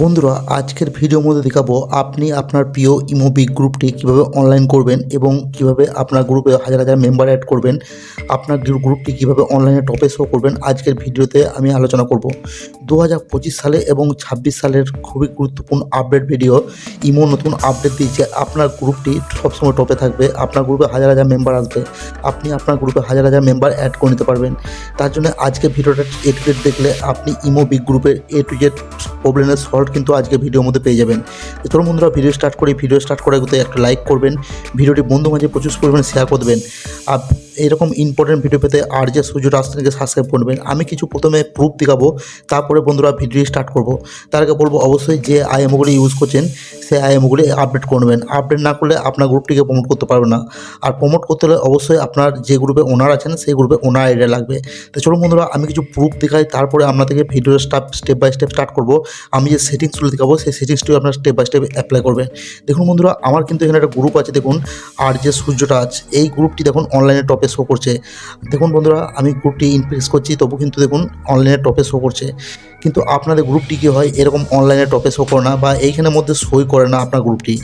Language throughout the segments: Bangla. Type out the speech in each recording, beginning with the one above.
বন্ধুরা, আজকের ভিডিওর মধ্যে দেখাবো আপনি আপনার প্রিয় ইমোবি গ্রুপটি কীভাবে অনলাইন করবেন এবং কীভাবে আপনার গ্রুপে হাজার হাজার মেম্বার অ্যাড করবেন, আপনার গ্রুপটি কীভাবে অনলাইনে টপে শো করবেন, আজকের ভিডিওতে আমি আলোচনা করব। দু হাজার পঁচিশ সালে এবং ছাব্বিশ সালের খুবই গুরুত্বপূর্ণ আপডেট ভিডিও ইমো নতুন আপডেট দিয়েছে। আপনার গ্রুপটি সবসময় টপে থাকবে, আপনার গ্রুপে হাজার হাজার মেম্বার আসবে, আপনি আপনার গ্রুপে হাজার হাজার মেম্বার অ্যাড করে নিতে পারবেন। তার জন্য আজকে ভিডিওটা এ টু দেখলে আপনি ইমো বিগ গ্রুপের এ টু জেড প্রবলেমের সল্ট কিন্তু আজকে ভিডিওর মধ্যে পেয়ে যাবেন। চলুন বন্ধুরা, ভিডিও স্টার্ট করি। ভিডিও স্টার্ট করার আগে একটা লাইক করবেন। ভিডিওটি বন্ধু মাঝে প্রচুর পরিমাণে শেয়ার করবেন আর এরকম ইম্পর্টেন্ট ভিডিও পেতে আর যে সূর্য রাস্তাকে সাবস্ক্রাইব করবেন আমি কিছু প্রথমে প্রুফ দেখাবো, তারপরে বন্ধুরা ভিডিও স্টার্ট করব। তার আগে বলব, অবশ্যই যে আই আইএমওগুলি ইউজ করছেন সেই আইএমওগুলি আপডেট করবেন আপডেট না করলে আপনার গ্রুপটিকে প্রমোট করতে পারবে না। আর প্রমোট করতে হলে অবশ্যই আপনার যে গ্রুপে ওনার আছেন, সেই গ্রুপে ওনার আইডিয়া লাগবে। তো চলুন বন্ধুরা, আমি কিছু প্রুফ দেখাই, তারপরে আপনাদেরকে video step step by step start করব। আমি যে সেটিংসগুলো দেখাবো, সেই সেটিংসটিও আপনার স্টেপ বাই স্টেপ অ্যাপ্লাই করবেন। দেখুন বন্ধুরা, আমার কিন্তু এখানে একটা গ্রুপ আছে, দেখুন। আর যে সূর্যটা আছে, এই গ্রুপটি দেখুন অনলাইনে টপে শো করছে। দেখুন বন্ধুরা, আমি গ্রুপটি ইনক্রিজ করছি, তবু কিন্তু দেখুন অনলাইনে টপে শো করছে। কিন্তু আপনাদের গ্রুপটি কী হয়? এরকম অনলাইনে টপে শো করে না বা এইখানের মধ্যে সই করে না আপনার গ্রুপটি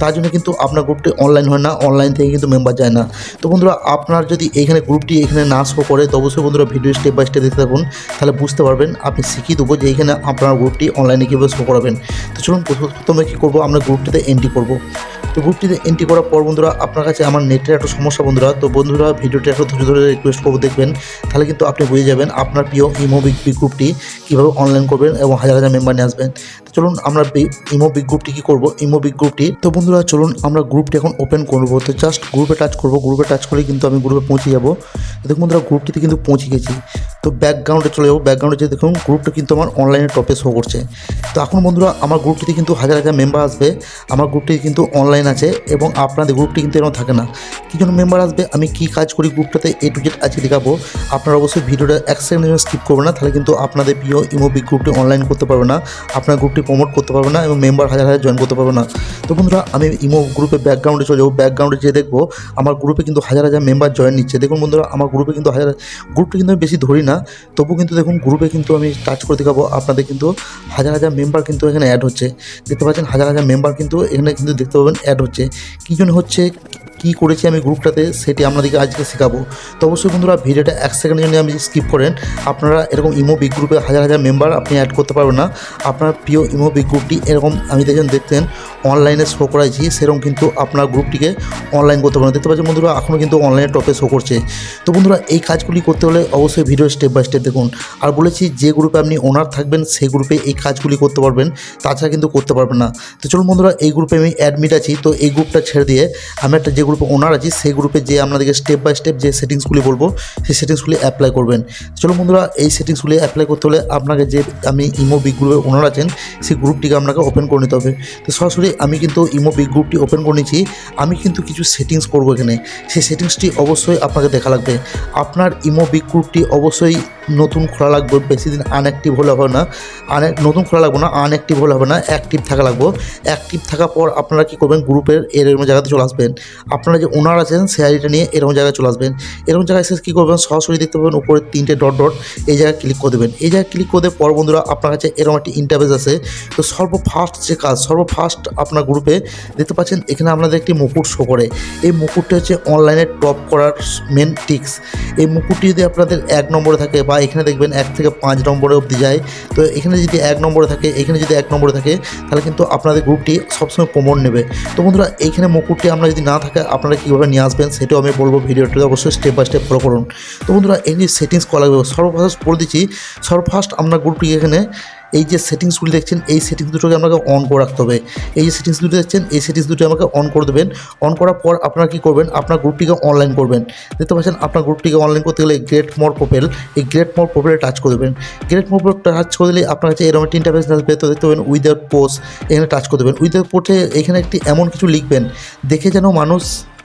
তার জন্য কিন্তু আপনার গ্রুপটি অনলাইন হয় না অনলাইন থেকে কিন্তু মেম্বার যায় না। তো বন্ধুরা, আপনার যদি এইখানে গ্রুপটি এখানে না শো করে, তো অবশ্যই বন্ধুরা ভিডিও স্টেপ বাই স্টেপ দেখতে থাকুন। তাহলে বুঝতে পারবেন আপনি শিখিয়ে দেবো যে এইখানে আপনার গ্রুপটি অনলাইনে কীভাবে শো করাবেন। তো চলুন, প্রথমে কী করব? আমরা গ্রুপটিতে এন্ট্রি করব। তো গ্রুপটিতে এন্ট্রি করার পর বন্ধুরা, আপনার কাছে আমার নেটের একটা সমস্যা বন্ধুরা, তো বন্ধুরা ভিডিওটি একটু ধৈর্য ধরে রিকোয়েস্ট করব দেখবেন, তাহলে কিন্তু আপনি বুঝে যাবেন আপনার প্রিয় ইমো বিগ গ্রুপটি কীভাবে অনলাইন করবেন এবং হাজার হাজার মেম্বার নিয়ে আসবেন। তো চলুন আমরা ইমো বিগ গ্রুপটি কী করব, ইমো বিগ গ্রুপটি, তো বন্ধুরা চলুন আমরা গ্রুপটি এখন ওপেন করব, তো জাস্ট গ্রুপে টাচ করব গ্রুপে টাচ করে কিন্তু আমি গ্রুপে পৌঁছে যাব। দেখুন বন্ধুরা গ্রুপটিতে কিন্তু পৌঁছে গেছি। তো ব্যাকগ্রাউন্ডে চলে যাব। ব্যাকগ্রাউন্ডে যে দেখুন গ্রুপটা কিন্তু আমার অনলাইনে টপে শো করছে। তো এখন বন্ধুরা, আমার গ্রুপটিতে কিন্তু হাজার হাজার মেম্বার আসবে। আমার গ্রুপটি কিন্তু অনলাইন আছে এবং আপনাদের গ্রুপটি কিন্তু এরকম থাকে না। কী জন্য মেম্বার আসবে? আমি কী কাজ করি গ্রুপটাতে এ টু জেড আজকে দেখাবো। আপনারা অবশ্যই ভিডিওটা এক সেকেন্ডের জন্য স্কিপ করবে না, তাহলে কিন্তু আপনাদের প্রিয় ইমো বিগ গ্রুপটি অনলাইন করতে পারবে না। আপনার গ্রুপটি প্রমোট করতে পারবে না এবং মেম্বার হাজার হাজার জয়েন করতে পারবে না। তো বন্ধুরা, আমি ইমো গ্রুপে ব্যাকগ্রাউন্ডে চলে যাব। ব্যাকগ্রাউন্ডে যেয়ে দেখব, আমার গ্রুপে কিন্তু হাজার হাজার মেম্বার জয়েন নিচ্ছে। দেখুন বন্ধুরা, আমার গ্রুপে কিন্তু হাজার গ্রুপটি কিন্তু আমি বেশি ধরি না। তবু কিন্তু দেখুন গ্রুপে কিন্তু আমি টাচ করে দেখাবো। আপনাদের কিন্তু হাজার হাজার মেম্বার কিন্তু এখানে অ্যাড হচ্ছে। দেখতে পাচ্ছেন হাজার হাজার মেম্বার কিন্তু এখানে কিন্তু দেখতে পাবেন অ্যাড হচ্ছে। কী জন্য হচ্ছে? কী করেছি আমি গ্রুপটাতে সেটি আপনাদেরকে আজকে শেখাবো। তো অবশ্যই বন্ধুরা ভিডিওটা এক সেকেন্ডের জন্য আমি স্কিপ করেন। আপনারা এরকম ইমো বিগ গ্রুপে হাজার হাজার মেম্বার আপনি অ্যাড করতে পারবেন না। আপনার প্রিয় ইমো বিগ গ্রুপটি এরকম আমি দেখেন দেখতেন অনলাইনে শো করাইছি, সেরকম কিন্তু আপনার গ্রুপটিকে অনলাইন করতে পারেন দেখতে পাচ্ছেন বন্ধুরা এখনও কিন্তু অনলাইনে টপে শো করছে। তো বন্ধুরা, এই কাজগুলি করতে হলে অবশ্যই ভিডিও স্টেপ বাই স্টেপ দেখুন। আর বলেছি, যে গ্রুপে আপনি ওনার থাকবেন, সেই গ্রুপে এই কাজগুলি করতে পারবেন। তাছাড়া কিন্তু করতে পারবেন না। তো চলুন বন্ধুরা, এই গ্রুপে আমি অ্যাডমিট আছি। তো এই গ্রুপটা ছেড়ে দিয়ে আমি একটা যে গ্রুপে ওনার আছি, সেই গ্রুপে যে আপনাদেরকে স্টেপ বাই স্টেপ যে সেটিংসগুলি বলব, সেই সেটিংসগুলি অ্যাপ্লাই করবেন। চলো বন্ধুরা, এই সেটিংসগুলি অ্যাপ্লাই করতে হলে আপনাকে যে আমি ইমো বিগ গ্রুপে ওনার আছেন, সেই গ্রুপটিকে আপনাকে ওপেন করে নিতে হবে। তো সরাসরি আমি কিন্তু ইমো বিগ গ্রুপটি ওপেন করে নিয়েছি, আমি কিন্তু কিছু সেটিংস করব এখানে। সেই সেটিংসটি অবশ্যই আপনাকে দেখা লাগবে। আপনার ইমো বিগ গ্রুপটি অবশ্যই নতুন খোলা লাগবে, বেশি দিন আনঅ্যাক্টিভ হলে হবে না। আনে, নতুন খোলা লাগবে না আনঅ্যাক্টিভ হলে হবে না অ্যাক্টিভ থাকা লাগবে। অ্যাক্টিভ থাকার পর আপনারা কী করবেন, গ্রুপের এরকম জায়গাতে চলে আসবেন। আপনারা যে ওনার আছেন আইডিটা নিয়ে এরকম জায়গায় চলে আসবেন। এরকম জায়গায় এসে কী করবেন, সরাসরি দেখতে পাবেন উপরে তিনটে ডট ডট এই জায়গায় ক্লিক করে দেবেন। এই জায়গায় ক্লিক করে দেওয়ার পর বন্ধুরা, আপনার কাছে এরকম একটি ইন্টারভেস আছে। তো সর্বফার্স্ট যে কাজ সর্বফার্স্ট আপনার গ্রুপে দেখতে পাচ্ছেন, এখানে আপনাদের একটি মুকুট শো করে। এই মুকুটটা হচ্ছে অনলাইনে টপ করার মেন টিক্স এই মুকুটটি যদি আপনাদের এক নম্বরে থাকে বা এখানে দেখবেন এক থেকে পাঁচ নম্বরে অবধি যায়। তো এখানে যদি এক নম্বরে থাকে, এখানে যদি এক নম্বরে থাকে, তাহলে কিন্তু আপনাদের গ্রুপটি সবসময় প্রমোট নেবে। তো বন্ধুরা, এইখানে মুকুটটি আপনার যদি না থাকে, আপনারা কীভাবে নিয়ে আসবেন সেটাও আমি বলব ভিডিওটি অবশ্যই স্টেপ বাই স্টেপ ফলো করুন। তো বন্ধুরা, এই সেটিংস করা লাগবে সর্বফার্স্ট বলে দিচ্ছি সর্বফার্স্ট আপনার গ্রুপটি এখানে এই যে সেটিংসগুলি দেখছেন, এই সেটিংস দুটোকে আপনাকে অন করে রাখতে হবে। এই যে সেটিংস দুটো দেখছেন, এই সেটিংস দুটো আমাকে অন করে দেবেন। অন করার পর আপনারা কী করবেন? আপনার গ্রুপটিকে অনলাইন করবেন। দেখতে পাচ্ছেন, আপনার গ্রুপটিকে অনলাইন করতে গেলে গ্রেট মোর প্রোপেল এই গ্রেট মোর প্রোপেলে টাচ করে দেবেন। গ্রেট মোর টাচ করে দিলে আপনার কাছে এরকম একটা ইন্টারফেস আসবে তো দেখতে পাবেন উইদাউট পোস্ট এখানে টাচ করে দেবেন। উইদাউট পোস্টে এখানে একটি এমন কিছু লিখবেন, দেখে যেন মানুষ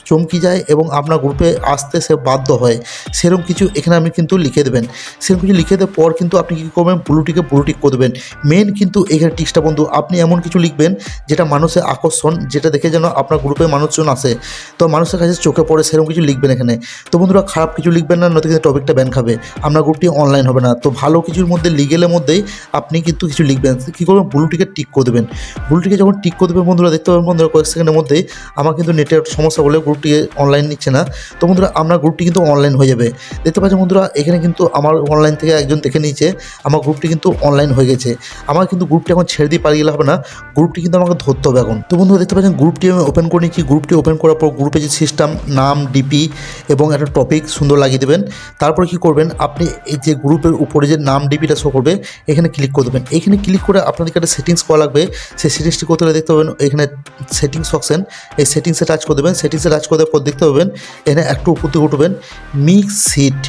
চমকি যায় এবং আপনার গ্রুপে আসতে সে বাধ্য হয়। সেরকম কিছু এখানে আপনি কিন্তু লিখে দেবেন। সেরকম কিছু লিখে দেওয়ার পর কিন্তু আপনি কী করবেন? ব্লুটিকে ব্লুটিক করে দেবেন মেন কিন্তু এখানে টিক্সটা বন্ধু, আপনি এমন কিছু লিখবেন যেটা মানুষের আকর্ষণ, যেটা দেখে যেন আপনার গ্রুপে মানুষজন আসে। তো মানুষের কাছে চোখে পড়ে সেরকম কিছু লিখবেন এখানে। তো বন্ধুরা, খারাপ কিছু লিখবেন না, নয়তো কিন্তু টপিকটা ব্যান খাবে। আপনার গ্রুপটি অনলাইন হবে না। তো ভালো কিছুর মধ্যে লিগেলের মধ্যেই আপনি কিন্তু কিছু লিখবেন। কী করবেন? ব্লুটিকে টিক করে দেবেন। ব্লুটিকে যখন টিক করে দেবেন বন্ধুরা, দেখতে পাবেন বন্ধুরা, কয়েক সেকেন্ডের মধ্যেই আমার কিন্তু নেটের সমস্যা বলে গ্রুপটি অনলাইন নিচ্ছে না। তো বন্ধুরা আপনার গ্রুপটি কিন্তু অনলাইন হয়ে যাবে। দেখতে পাচ্ছেন বন্ধুরা, এখানে কিন্তু আমার অনলাইন থেকে একজন দেখে নিয়েছে, আমার গ্রুপটি কিন্তু অনলাইন হয়ে গেছে। আমার কিন্তু গ্রুপটি এখন ছেড়ে দিয়ে পালিয়ে হবে না গ্রুপটি কিন্তু আমাকে ধরতে হবে এখন। তো বন্ধুরা, দেখতে পাচ্ছেন গ্রুপটি আমি ওপেন করে নিচ্ছি। গ্রুপটি ওপেন করার পর গ্রুপে যে সিস্টেম নাম ডিপি এবং একটা টপিক সুন্দর লাগিয়ে দেবেন। তারপরে কি করবেন? আপনি এই যে গ্রুপের উপরে যে নাম ডিপিটা শো করবে, এখানে ক্লিক করে দেবেন। এখানে ক্লিক করে আপনাদেরকে একটা সেটিংস করা লাগবে। সেই সেটিংসটি করতে দেখতে পাবেন? এখানে সেটিংস অপশন এই সেটিংসে টাচ করে দেবেন। সেটিংসে টাচ করে পর দেখতে পাবেন, এখানে একটু উপর দিকে উঠবেন মিক্স সিট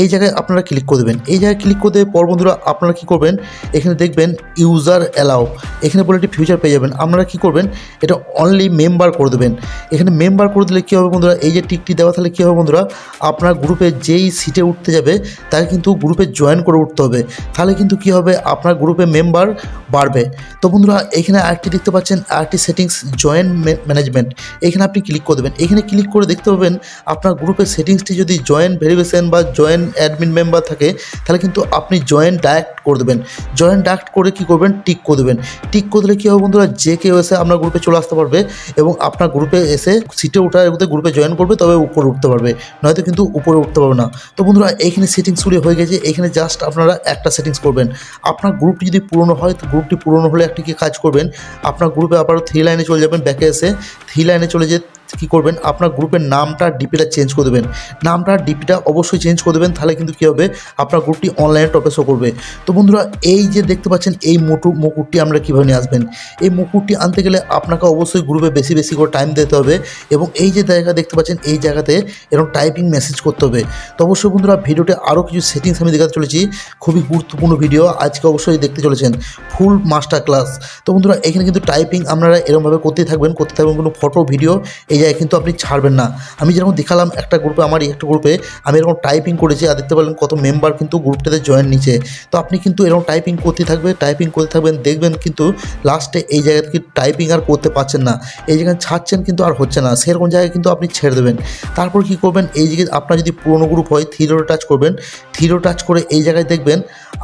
এই জায়গায় আপনারা ক্লিক করে দেবেন। এই জায়গায় ক্লিক করে দেওয়ার পর বন্ধুরা আপনারা কী করবেন, এখানে দেখবেন ইউজার অ্যালাউ এখানে বলে একটি ফিউচার পেয়ে যাবেন। আপনারা কী করবেন, এটা অনলি মেম্বার করে দেবেন। এখানে মেম্বার করে দিলে কী হবে বন্ধুরা, এই যে টিকটি দেওয়া তাহলে কী হবে বন্ধুরা, আপনার গ্রুপে যেই সিটে উঠতে যাবে, তাকে কিন্তু গ্রুপে জয়েন করে উঠতে হবে। তাহলে কিন্তু কী হবে, আপনার গ্রুপে মেম্বার বাড়বে। তো বন্ধুরা, এখানে আরেকটি দেখতে পাচ্ছেন, আরেকটি সেটিংস জয়েন ম্যানেজমেন্ট এখানে আপনি ক্লিক করে দেবেন। এখানে ক্লিক করে দেখতে পাবেন আপনার গ্রুপের সেটিংসটি যদি জয়েন ভেরিফিকেশন বা জয়েন অ্যাডমিন মেম্বার থাকে, তাহলে কিন্তু আপনি জয়েন ডাইরেক্ট করে দেবেন। জয়েন ডাইরেক্ট করে কি করবেন? টিক করে দেবেন। টিক করে দিলে কী হবে বন্ধুরা? যে কেউ এসে আপনার গ্রুপে চলে আসতে পারবে এবং আপনার গ্রুপে এসে সিটে ওঠার মধ্যে গ্রুপে জয়েন করবে, তবে উপরে উঠতে পারবে। নয়তো কিন্তু উপরে উঠতে পারবে না। তো বন্ধুরা এইখানে সেটিংসগুলি হয়ে গেছে। এখানে জাস্ট আপনারা একটা সেটিংস করবেন। আপনার গ্রুপটি যদি পুরনো হয়, তো গ্রুপটি পুরনো হলে একটি কাজ করবেন? আপনার গ্রুপে আবার থ্রি লাইনে চলে যাবেন। ব্যাকে এসে থ্রি লাইনে চলে যে কী করবেন? আপনার গ্রুপের নামটা ডিপিটা চেঞ্জ করে দেবেন। নামটা ডিপিটা অবশ্যই চেঞ্জ করে দেবেন, তাহলে কিন্তু কী হবে? আপনার গ্রুপটি অনলাইনে টপে শো করবে। তো বন্ধুরা, এই যে দেখতে পাচ্ছেন, এই মোটু, মুকুটটি আমরা কীভাবে নিয়ে আসবেন? এই মুকুটটি আনতে গেলে আপনাকে অবশ্যই গ্রুপে বেশি বেশি করে টাইম দিতে হবে এবং এই যে জায়গা দেখতে পাচ্ছেন, এই জায়গাতে এরকম টাইপিং মেসেজ করতে হবে। তো অবশ্যই বন্ধুরা, ভিডিওতে আরও কিছু সেটিংস আমি দেখাতে চলেছি। খুবই গুরুত্বপূর্ণ ভিডিও আজকে অবশ্যই দেখতে চলেছেন। ফুল মাস্টার ক্লাস তো বন্ধুরা, এখানে কিন্তু টাইপিং আপনারা এরকমভাবে করতেই থাকবেন, করতে থাকবেন কোনো ফটো ভিডিও এই জায়গায় কিন্তু আপনি ছাড়বেন না। আমি যেরকম দেখালাম একটা গ্রুপে আমার একটা গ্রুপে আমি এরকম টাইপিং করেছি, আর দেখতে পারলেন কত মেম্বার কিন্তু গ্রুপটাতে জয়েন নিচে তো আপনি কিন্তু এরকম টাইপিং করতে থাকবে টাইপিং করতে থাকবেন, দেখবেন কিন্তু লাস্টে এই জায়গা কি টাইপিং আর করতে পারছেন না। এই জায়গায় ছাড়ছেন কিন্তু আর হচ্ছে না। সেরকম জায়গায় কিন্তু আপনি ছেড়ে দেবেন। তারপর কি করবেন? এই জায়গায় আপনার যদি পুরোনো গ্রুপ হয় থ্রিরো টাচ করবেন। থ্রিরো টাচ করে এই জায়গায় দেখবেন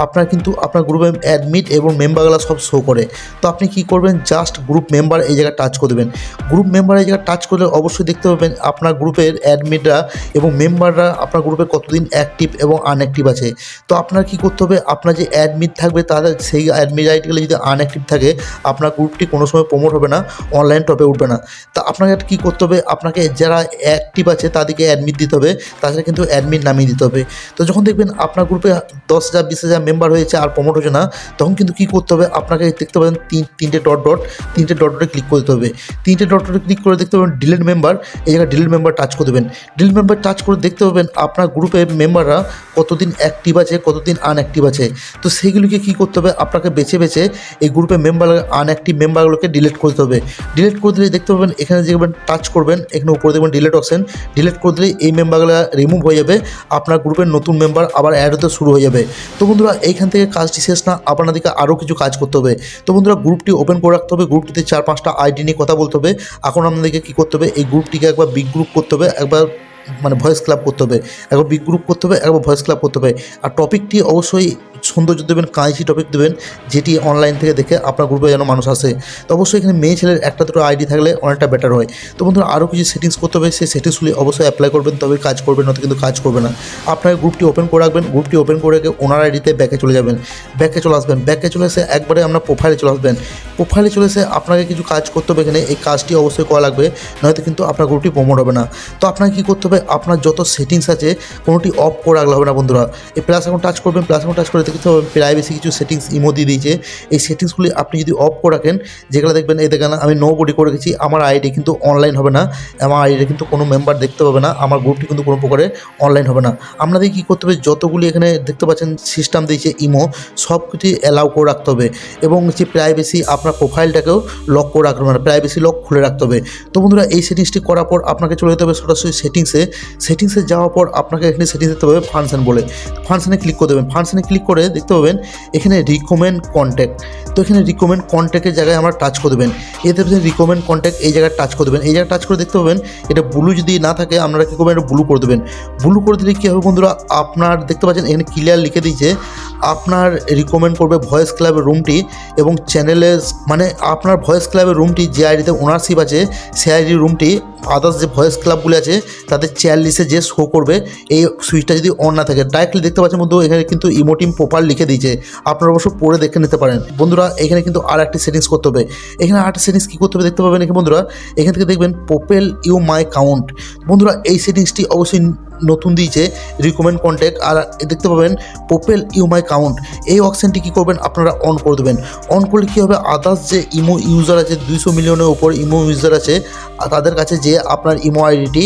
আপনার কিন্তু আপনার গ্রুপে অ্যাডমিট এবং মেম্বারগুলো সব শো করে। তো আপনি কি করবেন? জাস্ট গ্রুপ মেম্বার এই জায়গায় টাচ করে দেবেন। গ্রুপ মেম্বার এই জায়গায় টাচ করলে অবশ্যই দেখতে পাবেন আপনার গ্রুপের অ্যাডমিটরা এবং মেম্বাররা আপনার গ্রুপে কতদিন অ্যাক্টিভ এবং আনঅ্যাক্টিভ আছে। তো আপনার কি করতে হবে? আপনার যে অ্যাডমিট থাকবে তাদের সেই অ্যাডমিট আইডিগুলো যদি আনঅ্যাক্টিভ থাকে, আপনার গ্রুপটি কোনো সময় প্রমোট হবে না অনলাইন টপে উঠবে না। তা আপনাকে কী করতে হবে? আপনাকে যারা অ্যাক্টিভ আছে, তাদেরকে অ্যাডমিট দিতে হবে। তাছাড়া কিন্তু অ্যাডমিট নামিয়ে দিতে হবে। তো যখন দেখবেন আপনার গ্রুপে দশ হাজার, বিশ হাজার মেম্বার হয়েছে আর প্রমোট হচ্ছে না, তখন কিন্তু কী করতে হবে? আপনাকে দেখতে পাবেন তিন, তিনটে ডট ডট তিনটে ডট ডটে ক্লিক করতে হবে। তিনটে ডট ডটে ক্লিক করে দেখতে পাবেন ডিলেট মেম্বার, এই জায়গায় ডিলিট মেম্বার টাচ করে দেবেন। ডিলেট মেম্বার টাচ করে দেখতে পাবেন আপনার গ্রুপের মেম্বাররা কতদিন অ্যাক্টিভ আছে, কতদিন আনঅ্যাক্টিভ আছে। তো সেইগুলিকে কী করতে হবে? আপনাকে বেছে বেছে এই গ্রুপের মেম্বার আনঅ্যাক্টিভ মেম্বারগুলোকে ডিলিট করতে হবে। ডিলিট করে দিলে দেখতে পাবেন, এখানে দেখবেন টাচ করবেন, এখানে উপরে দেখবেন ডিলিট অপশন ডিলিট করে দিলে এই মেম্বারগুলো রিমুভ হয়ে যাবে, আপনার গ্রুপের নতুন মেম্বার আবার অ্যাড হতে শুরু হয়ে যাবে। তো বন্ধুরা, এইখান থেকে কাজটি শেষ না আপনাদেরকে আরও কিছু কাজ করতে হবে। তো বন্ধুরা গ্রুপটি ওপেন করে রাখতে হবে গ্রুপটিতে চার পাঁচটা আইডি নিয়ে কথা বলতে হবে। এখন আপনাদেরকে কী করতে হবে? এই গ্রুপটিকে একবার বিগ গ্রুপ করতে হবে, একবার মানে ভয়েস ক্লাব করতে হবে, একবার বিগ গ্রুপ করতে হবে, একবার ভয়েস ক্লাব করতে হবে। আর টপিকটি অবশ্যই সৌন্দর্য দেবেন কাঁচি টপিক দেবেন, যেটি অনলাইন থেকে দেখে আপনার গ্রুপে যেন মানুষ আসে। তো অবশ্যই এখানে মেয়ে ছেলের একটা দুটো আইডি থাকলে অনেকটা বেটার হয়। তো বন্ধুরা আরও কিছু সেটিংস করতে হবে, সেই সেটিংসগুলি অবশ্যই অ্যাপ্লাই করবেন, তবে কাজ করবেন, নয়তো কিন্তু কাজ করবে না। আপনার গ্রুপটি ওপেন করে রাখবেন গ্রুপটি ওপেন করে রেখে ওনার আইডিতে ব্যাকে চলে যাবেন। ব্যাকে চলে আসবেন ব্যাকে চলে এসে একবারে আপনার প্রোফাইলে চলে আসবেন। প্রোফাইলে চলে এসে আপনাকে কিছু কাজ করতে হবে এখানে, এই কাজটি অবশ্যই করা লাগবে, নয়তো কিন্তু আপনার গ্রুপটি প্রমোট হবে না। তো আপনাকে কী করতে হবে, আপনার যত সেটিংস আছে, কোনোটি অফ করে রাখলে হবে না বন্ধুরা। এই প্লাস এখন টাচ করবেন প্লাস এখন টাচ করে দেখতে পাবেন প্রাইভেসি কিছু সেটিংস ইমো দিয়ে দিয়েছে। এই সেটিংসগুলি আপনি যদি অফ করে রাখেন, যেগুলো দেখবেন, এই দেখেন, আমি নো বডি করে রেখেছি, আমার আইডি কিন্তু অনলাইন হবে না, আমার আইডি কিন্তু কোনো মেম্বার দেখতে পাবে না, আমার গ্রুপটি কিন্তু কোনো প্রকারে অনলাইন হবে না। আপনাদের কী করতে হবে, যতগুলি এখানে দেখতে পাচ্ছেন সিস্টেম দিয়েছে ইমো সব কিছু অ্যালাউ করে রাখতে হবে এবং যে প্রাইভেসি আপনার প্রোফাইলটাকেও লক করে রাখতে হবে প্রাইভেসি লক খুলে রাখতে হবে। তো বন্ধুরা, এই সেটিংসটি করার পর আপনাকে চলে যেতে হবে সরাসরি সেটিংসে সেটিংসে যাওয়ার পর আপনাকে এখানে সেটিংস দিতে হবে ফাংশন বলে। ফাংশনে ক্লিক করে দেবেন। ফাংশনে ক্লিক করে দেখতে পাবেন, এখানে রিকমেন্ড কন্ট্যাক্ট তো এখানে রিকমেন্ড কন্ট্যাক্টের জায়গায় আমরা টাচ করে দেবেন। এতে রিকমেন্ড কন্ট্যাক্ট এই জায়গায় টাচ করে দেবেন। এই জায়গায় টাচ করে দেখতে পাবেন, এটা ব্লু যদি না থাকে, আপনারা কী করবেন, এটা ব্লু করে দেবেন। ব্লু করে দিলে কী হবে বন্ধুরা, আপনার দেখতে পাচ্ছেন, এখানে ক্লিয়ার লিখে দিয়েছে, আপনার রিকমেন্ড করবে ভয়েস ক্লাবের রুমটি এবং চ্যানেলে মানে আপনার ভয়েস ক্লাবের রুমটি যে আইডিতে ওনারশিপ আছে সে আইডি রুমটি আদার্স যে ভয়েস ক্লাবগুলি আছে, তাদের চেয়ার লিস্টে যে শো করবে, এই সুইচটা যদি অন না থাকে। ডাইরেক্টলি দেখতে পাচ্ছেন বন্ধু এখানে কিন্তু ইমোটিম প্রপার লিখে দিয়েছে। আপনারা অবশ্য পড়ে দেখে নিতে পারেন। বন্ধুরা, এখানে কিন্তু আর একটি সেটিংস করতে হবে। এখানে আর একটা সেটিংস কী করতে হবে দেখতে পাবেন এখানে বন্ধুরা? এখান থেকে দেখবেন পোপেল ইউ মাই কাউন্ট বন্ধুরা, এই সেটিংসটি অবশ্যই নতুন দিয়েছে রিকমেন্ড কন্ট্যাক্ট আর দেখতে পাবেন পোপেল ইউমাই কাউন্ট এই অপশানটি কী করবেন? আপনারা অন করে দেবেন। অন করলে কী হবে? আদার্স যে ইমো ইউজার আছে, দুইশো মিলিয়নের ওপর ইমো ইউজার আছে তাদের কাছে যে আপনার ইমো আইডিটি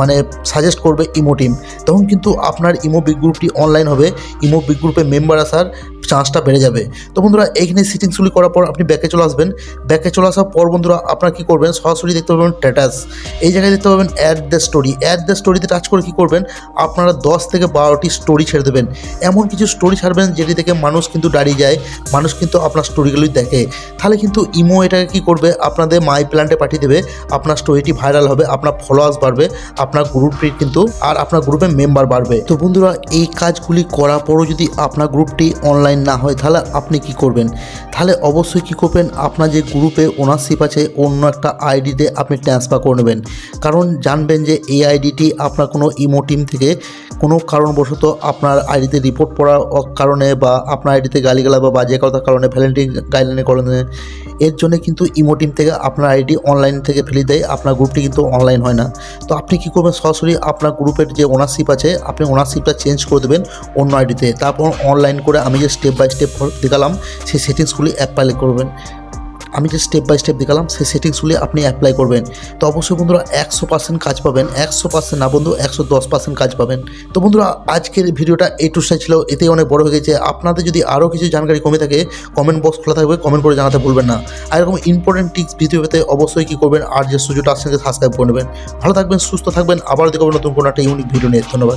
মানে সাজেস্ট করবে ইমো টিম তখন কিন্তু আপনার ইমো বিগ গ্রুপটি অনলাইন হবে। ইমো বিগ গ্রুপে মেম্বার আসার চান্সটা বেড়ে যাবে। তো বন্ধুরা, এইখানে সেটিংসগুলি করার পর আপনি ব্যাকে চলে আসবেন। ব্যাকে চলে আসার পর বন্ধুরা, আপনারা কী করবেন? সরাসরি দেখতে পাবেন স্ট্যাটাস এই জায়গায় দেখতে পাবেন add the story add the স্টোরিতে টাচ করে কী করবেন? আপনারা দশ থেকে বারোটি স্টোরি ছেড়ে দেবেন। এমন কিছু স্টোরি ছাড়বেন যেটি থেকে মানুষ কিন্তু দাঁড়িয়ে যায়, মানুষ কিন্তু আপনার স্টোরিগুলি দেখে। তাহলে কিন্তু ইমো এটাকে কী করবে? আপনাদের মাই প্ল্যান্টে পাঠিয়ে দেবে। আপনার স্টোরিটি ভাইরাল হবে, আপনার ফলোয়ার্স বাড়বে, আপনার গ্রুপ গ্রুপটির কিন্তু, আর আপনার গ্রুপে মেম্বার বাড়বে। তো বন্ধুরা, এই কাজগুলি করার পরও যদি আপনার গ্রুপটি অনলাইন না হয়, তাহলে আপনি কি করবেন? তাহলে অবশ্যই কী করবেন? আপনার যে গ্রুপে ওনারশিপ আছে, অন্য একটা আইডিতে আপনি ট্রান্সফার করে নেবেন। কারণ জানবেন যে এই আইডিটি আপনার কোনো ইমো টিম থেকে কোনো কারণবশত আপনার আইডিতে রিপোর্ট পড়ার কারণে বা আপনার আইডিতে গালিগালা বা বাজে কথার কারণে ভ্যালেন্টিন গাইডলাইনের কারণে এর জন্য কিন্তু ইমো টিম থেকে আপনার আইডি অনলাইন থেকে ফেলে দেয়, আপনার গ্রুপটি কিন্তু অনলাইন হয় না। তো আপনি কী করবেন? সরাসরি আপনার গ্রুপের যে ওনারশিপ আছে, আপনি ওনারশিপটা চেঞ্জ করে দেবেন অন্য আইডিতে তারপর অনলাইন করে আমি যে স্টেপ বাই স্টেপ দেখালাম, সেই সেটিংসগুলি অ্যাপ্লাই করবেন। আমি যে স্টেপ বাই স্টেপ দেখালাম, সেই সেটিংসগুলি আপনি অ্যাপ্লাই করবেন। তো অবশ্যই বন্ধুরা, একশো পার্সেন্ট কাজ পাবেন, একশো পার্সেন্ট না বন্ধু, একশো দশ পার্সেন্ট কাজ পাবেন। তো বন্ধুরা, আজকের ভিডিওটা এই টুসাই ছিল এতে অনেক বড় হয়ে গেছে। আপনাদের যদি আরও কিছু জানকারি কমে থাকে কমেন্ট বক্স খোলা থাকবে কমেন্ট করে জানাতে ভুলবেন না। আর এরকম ইম্পর্টেন্ট টিপস ভিডিও পেতে অবশ্যই কী করবেন, আর যে সুযোগটা আসছে সাবস্ক্রাইব করে নেবেন। ভালো থাকবেন, সুস্থ থাকবেন, আবার দেখবেন নতুন কোনো একটা ইউনিক ভিডিও নিয়ে। ধন্যবাদ।